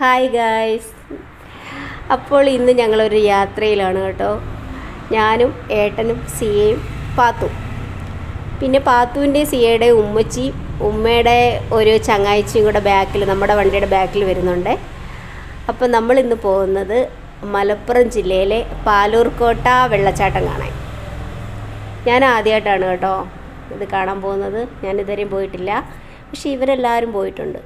Hi guys അപ്പോൾ ഇന്ന് ഞങ്ങളൊരു യാത്രയിലാണ് കേട്ടോ. ഞാനും ഏട്ടനും സിയയും പാത്തു. പിന്നെ പാത്തുവിന്റെ സിയയുടെ ഉമ്മച്ചി ഉമ്മയുടെ ഒരു ചങ്ങാഴ്ചയും കൂടെ ബാക്കിൽ നമ്മുടെ വണ്ടിയുടെ ബാക്കിൽ വരുന്നുണ്ട്. അപ്പോൾ നമ്മൾ ഇന്ന് പോകുന്നത് മലപ്പുറം ജില്ലയിലെ പാലൂർക്കോട്ട വെള്ളച്ചാട്ടം കാണാൻ. ഞാൻ ആദ്യമായിട്ടാണ് കേട്ടോ ഇത് കാണാൻ പോകുന്നത്. ഞാൻ ഇതുവരെയും പോയിട്ടില്ല. പക്ഷേ ഇവരെല്ലാവരും പോയിട്ടുണ്ട്.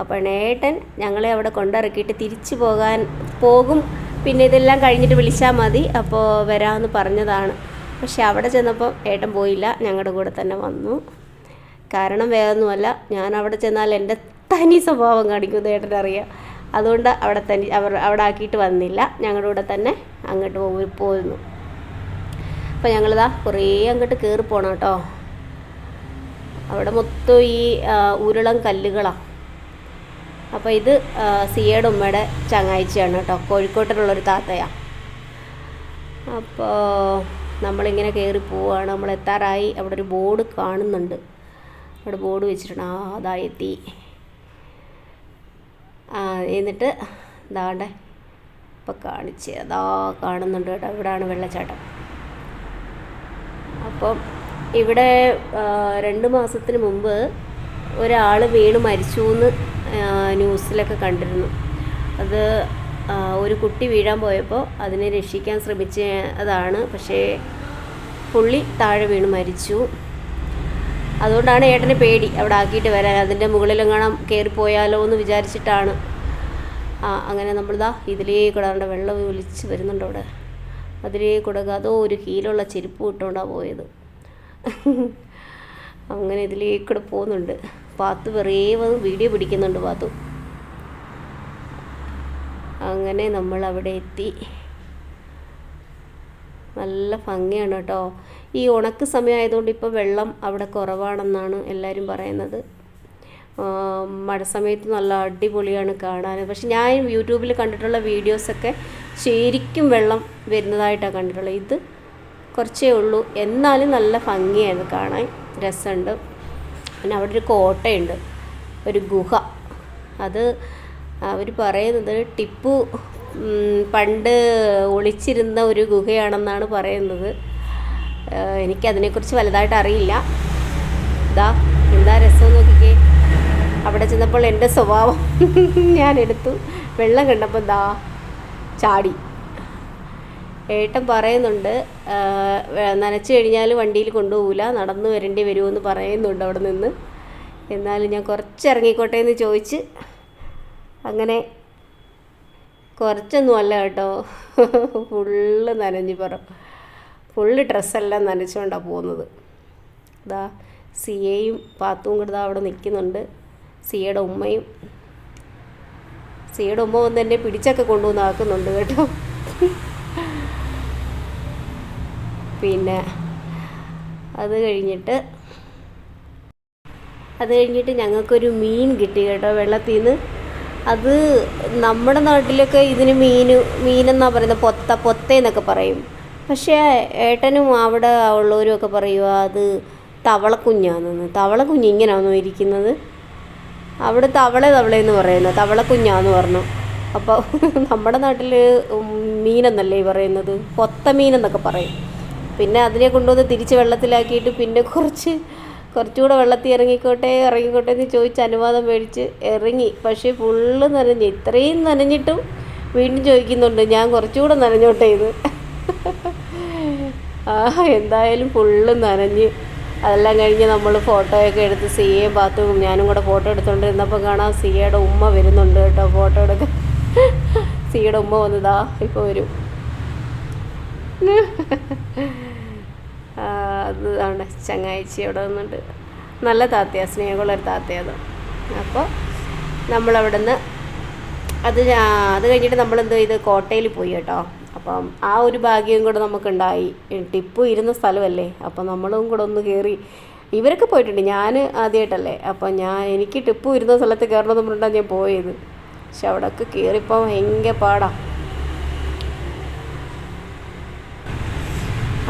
അപ്പോൾ ഏട്ടൻ ഞങ്ങളെ അവിടെ കൊണ്ടിറക്കിയിട്ട് തിരിച്ചു പോകാൻ പോകും. പിന്നെ ഇതെല്ലാം കഴിഞ്ഞിട്ട് വിളിച്ചാൽ മതി. അപ്പോൾ വരാമെന്ന് പറഞ്ഞതാണ്. പക്ഷെ അവിടെ ചെന്നപ്പോൾ ഏട്ടൻ പോയില്ല. ഞങ്ങളുടെ കൂടെ തന്നെ വന്നു. കാരണം വേറൊന്നുമല്ല ഞാൻ അവിടെ ചെന്നാൽ എന്റെ തനി സ്വഭാവം കാണിക്കുന്നത് ഏട്ടനറിയാം അതുകൊണ്ട് അവിടെ തനി അവർ അവിടെ ആക്കിയിട്ട് വന്നില്ല. ഞങ്ങളുടെ കൂടെ തന്നെ അങ്ങോട്ട് പോയി പോയിരുന്നു അപ്പോൾ ഞങ്ങളിതാ കുറേ അങ്ങോട്ട് കയറി പോകണം കേട്ടോ. അവിടെ മൊത്തം ഈ ഉരുളം കല്ലുകളാണ് അപ്പോൾ ഇത് സിയയുടെ ഉമ്മയുടെ ചങ്ങാഴ്ചയാണ് കേട്ടോ. കോഴിക്കോട്ടിലുള്ളൊരു താത്തയാണ് അപ്പോൾ നമ്മളിങ്ങനെ കയറി പോവുകയാണ് നമ്മൾ എത്താറായി അവിടെ ഒരു ബോർഡ് കാണുന്നുണ്ട്. അവിടെ ബോർഡ് വെച്ചിട്ടുണ്ട്. ആ അതാ എത്തി. എന്നിട്ട് ഇതാണ്ടെ ഇപ്പം കാണിച്ച് അതാ കാണുന്നുണ്ട് കേട്ടോ. ഇവിടെയാണ് വെള്ളച്ചാട്ടം. അപ്പം ഇവിടെ രണ്ട് മാസത്തിന് മുമ്പ് ഒരാൾ വീണ് മരിച്ചു എന്ന് ന്യൂസിലൊക്കെ കണ്ടിരുന്നു. അത് ഒരു കുട്ടി വീഴാൻ പോയപ്പോൾ അതിനെ രക്ഷിക്കാൻ ശ്രമിച്ച അതാണ്. പക്ഷേ പുള്ളി താഴെ വീണ് മരിച്ചു. അതുകൊണ്ടാണ് ഏട്ടന് പേടി. അവിടെ ആക്കിയിട്ട് വരാൻ. അതിന്റെ മുകളിലെങ്ങാണം കയറിപ്പോയാലോ എന്ന് വിചാരിച്ചിട്ടാണ്. ആ അങ്ങനെ നമ്മളിതാ ഇതിലേ കൂടെ അവിടെ വെള്ളം ഒലിച്ച് വരുന്നുണ്ട് അവിടെ. അതിലേ കൂടെ അതോ ഒരു കീലുള്ള ചെരുപ്പ് ഇട്ടുകൊണ്ടാണ് പോയത്. അങ്ങനെ ഇതിലേക്കൂടെ പോകുന്നുണ്ട്. പാത്തു വെറേ വന്ന് വീഡിയോ പിടിക്കുന്നുണ്ട് പാത്തു. അങ്ങനെ നമ്മൾ അവിടെ എത്തി. നല്ല ഭംഗിയാണ് കേട്ടോ. ഈ ഉണക്ക് സമയമായതുകൊണ്ട് ഇപ്പോൾ വെള്ളം അവിടെ കുറവാണെന്നാണ് എല്ലാവരും പറയുന്നത്. മഴ സമയത്ത് നല്ല അടിപൊളിയാണ് കാണാൻ. പക്ഷെ ഞാൻ യൂട്യൂബിൽ കണ്ടിട്ടുള്ള വീഡിയോസൊക്കെ ശരിക്കും വെള്ളം വരുന്നതായിട്ടാണ് കണ്ടിട്ടുള്ളത്. ഇത് കുറച്ചേ ഉള്ളൂ. എന്നാലും നല്ല ഭംഗിയാണ് കാണാൻ. രസമുണ്ട്. പിന്നെ അവിടെ ഒരു കോട്ടയുണ്ട്. ഒരു ഗുഹ. അത് അവർ പറയുന്നത് ടിപ്പു പണ്ട് ഒളിച്ചിരുന്ന ഒരു ഗുഹയാണെന്നാണ് പറയുന്നത്. എനിക്കതിനെക്കുറിച്ച് വലുതായിട്ട് അറിയില്ല. ഇതാ എന്താ രസം നോക്കിക്കേ. അവിടെ ചെന്നപ്പോൾ എന്റെ സ്വഭാവം ഞാൻ എടുത്തു. വെള്ളം കണ്ടപ്പോൾ ദാ ചാടി. ഏട്ടൻ പറയുന്നുണ്ട് നനച്ച് കഴിഞ്ഞാൽ വണ്ടിയിൽ കൊണ്ടുപോകില്ല നടന്നു വരേണ്ടി വരുമെന്ന് പറയുന്നുണ്ട് അവിടെ നിന്ന്. എന്നാലും ഞാൻ കുറച്ച് ഇറങ്ങിക്കോട്ടെ എന്ന് ചോദിച്ച് അങ്ങനെ കുറച്ചൊന്നും അല്ല കേട്ടോ. ഫുള്ള് നനഞ്ഞു പറ. ഫുള്ള് ഡ്രസ്സെല്ലാം നനച്ചുകൊണ്ടാണ് പോകുന്നത് ഇതാ സിയയും പാത്തും കൂടെ അവിടെ നിൽക്കുന്നുണ്ട്. സിയുടെ ഉമ്മയും. സിയയുടെ ഉമ്മ വന്ന് എന്നെ പിടിച്ചൊക്കെ കൊണ്ടുവന്ന് ആക്കുന്നുണ്ട് കേട്ടോ. പിന്നെ അത് കഴിഞ്ഞിട്ട് അത് കഴിഞ്ഞിട്ട് ഞങ്ങൾക്കൊരു മീൻ കിട്ടി കേട്ടോ വെള്ളത്തിൽ നിന്ന് അത് നമ്മുടെ നാട്ടിലൊക്കെ ഇതിന് മീൻ മീനെന്നാണ് പറയുന്നത് പൊത്ത പൊത്തേന്നൊക്കെ പറയും. പക്ഷേ ഏട്ടനും അവിടെ ഉള്ളവരും ഒക്കെ പറയുക അത് തവളക്കുഞ്ഞാണെന്ന് തവളക്കുഞ്ഞ് ഇങ്ങനെയാണോ ഇരിക്കുന്നത്? അവിടെ തവള തവളയെന്ന് പറയുന്നത് തവളക്കുഞ്ഞാന്ന് പറഞ്ഞു. അപ്പോൾ നമ്മുടെ നാട്ടിൽ മീനെന്നല്ലേ പറയുന്നത്? പൊത്ത മീനെന്നൊക്കെ പറയും. പിന്നെ അതിനെ കൊണ്ടുവന്ന് തിരിച്ച് വെള്ളത്തിലാക്കിയിട്ട് പിന്നെ കുറച്ച് കുറച്ചുകൂടെ വെള്ളത്തിൽ ഇറങ്ങിക്കോട്ടെ ഇറങ്ങിക്കോട്ടെ എന്ന് ചോദിച്ച് അനുവാദം മേടിച്ച് ഇറങ്ങി. പക്ഷേ ഫുള്ള് നനഞ്ഞു ഇത്രയും നനഞ്ഞിട്ടും വീണ്ടും ചോദിക്കുന്നുണ്ട് ഞാൻ കുറച്ചുകൂടെ നനഞ്ഞോട്ടെ ഇത്? ആ എന്തായാലും ഫുള്ള് നനഞ്ഞ്. അതെല്ലാം കഴിഞ്ഞ് നമ്മൾ ഫോട്ടോയൊക്കെ എടുത്ത് സിയയും ബാത്റൂമും ഞാനും കൂടെ ഫോട്ടോ എടുത്തുകൊണ്ടിരുന്നപ്പോൾ കാണാം സിയയുടെ ഉമ്മ വരുന്നുണ്ട് കേട്ടോ ഫോട്ടോ എടുക്കാൻ. സിയുടെ ഉമ്മ വന്നതാ ഇപ്പോൾ വരും. ആ, അതാണ് ചങ്ങാഴ്ച അവിടെ നിന്നുണ്ട്. നല്ല താത്തയ സ്നേഹമുള്ള ഒരു താത്തയാണ് അപ്പോൾ നമ്മളവിടെ നിന്ന് അത് അത് കഴിഞ്ഞിട്ട് നമ്മൾ എന്ത് ചെയ്ത് കോട്ടയിൽ പോയി കേട്ടോ. അപ്പം ആ ഒരു ഭാഗ്യം കൂടെ നമുക്കുണ്ടായി. ടിപ്പു ഇരുന്ന സ്ഥലമല്ലേ? അപ്പം നമ്മളും കൂടെ ഒന്ന് കയറി. ഇവരൊക്കെ പോയിട്ടുണ്ട്. ഞാൻ ആദ്യമായിട്ടല്ലേ അപ്പം ഞാൻ എനിക്ക് ടിപ്പു ഇരുന്ന സ്ഥലത്ത് കയറണമെന്ന് പറഞ്ഞിട്ടാണ് ഞാൻ പോയത്. പക്ഷെ അവിടെയൊക്കെ കയറിപ്പോൾ ഭയങ്കര പാടാണ്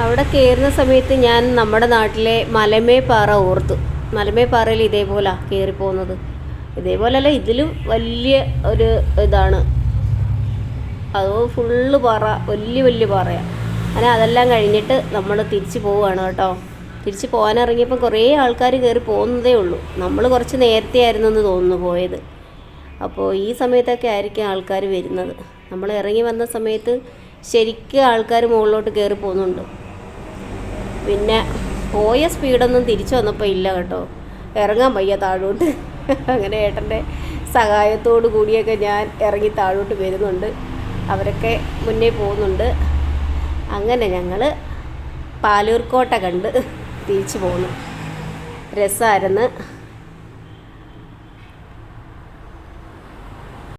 അവിടെ കയറുന്ന സമയത്ത് ഞാൻ നമ്മുടെ നാട്ടിലെ മലമേ പാറ ഓർത്തു. മലമേ പാറയിൽ ഇതേപോലെ കയറി പോകുന്നത് ഇതേപോലെയല്ല ഇതിലും വലിയ ഒരു ഇതാണ്. അത് ഫുള്ള് പാറ വലിയ വലിയ പാറയാണ് അങ്ങനെ അതെല്ലാം കഴിഞ്ഞിട്ട് നമ്മൾ തിരിച്ച് പോവുകയാണ് കേട്ടോ. തിരിച്ച് പോകാനിറങ്ങിയപ്പോൾ കുറേ ആൾക്കാർ കയറി പോകുന്നതേ ഉള്ളൂ. നമ്മൾ കുറച്ച് നേരത്തെ ആയിരുന്നു എന്ന് തോന്നുന്നു പോയത്. അപ്പോൾ ഈ സമയത്തൊക്കെ ആയിരിക്കും ആൾക്കാർ വരുന്നത്. നമ്മൾ ഇറങ്ങി വന്ന സമയത്ത് ശരിക്കും ആൾക്കാർ മുകളിലോട്ട് കയറി പോകുന്നുണ്ട്. പിന്നെ പോയ സ്പീഡൊന്നും തിരിച്ചു വന്നപ്പോൾ ഇല്ല കേട്ടോ. ഇറങ്ങാൻ വയ്യ താഴോട്ട്. അങ്ങനെ ഏട്ടന്റെ സഹായത്തോടു കൂടിയൊക്കെ ഞാൻ ഇറങ്ങി താഴോട്ട് വരുന്നുണ്ട്. അവരൊക്കെ മുന്നേ പോകുന്നുണ്ട്. അങ്ങനെ ഞങ്ങൾ പാലൂർക്കോട്ട കണ്ട് തിരിച്ചു പോന്നു. രസമായിരുന്നു